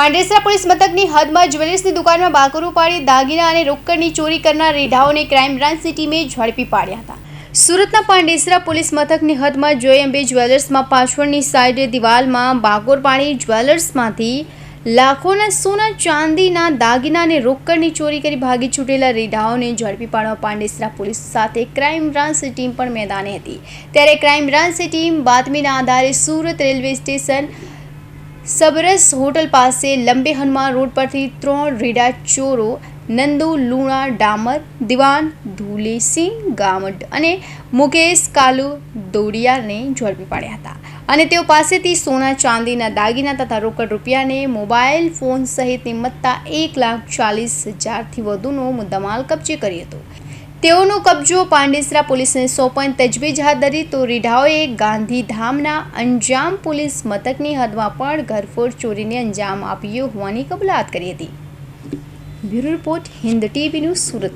Pandesara police મથકની હદમાં જ્વેલર્સની દુકાનમાં બાકરો પાડી દાગીના અને રોકડની ચોરી કરનાર રેઢાઓને ક્રાઇમ બ્રાન્ચની ટીમે ઝડપી પાડ્યા હતા. સુરતના પાંડેસરા પોલીસ મથકની હદમાં જોઈ અંબે જ્વેલર્સમાં પાછળની સાઈડે દિવાલમાં બાકોર પાડી જ્વેલર્સમાંથી લાખોના સોના ચાંદીના દાગીના અને રોકડની ચોરી કરી ભાગી છૂટેલા રેઢાઓને ઝડપી પાડવા પાંડેસરા પોલીસ સાથે ક્રાઇમ બ્રાન્ચની ટીમ પણ મેદાને હતી. ત્યારે ક્રાઇમ બ્રાન્ચની ટીમ બાતમીના આધારે Surat railway station Sabras hotel પાસે લંબે હનુમાન રોડ પરથી ત્રણ રીડા ચોરો, નંદુ, લુણા, ડામર, દિવાન, ધુલેસિંહ, ગામડ અને મુકેશ, કાલુ, દોડિયાને ઝડપી પાડ્યા હતા. અને તેઓ પાસેથી સોના, ચાંદીના, દાગીના તથા રોકડ રૂપિયાને, મોબાઈલ ફોન સહિતની મત્તા એક લાખ ચાલીસ હજારથી વધુનો મુદ્દામાલ કબજે કર્યો હતો. તેઓનો કબજો પાંડેસરા પોલીસને સોંપણ તજવીજ હાથ ધરી તો રીઢાઓએ ગાંધીધામના અંજામ પોલીસ મથકની હદમાં પણ ઘરફોડ ચોરીને અંજામ આપ્યો હોવાની કબૂલાત કરી હતી. Bureau report Hind TV news Surat.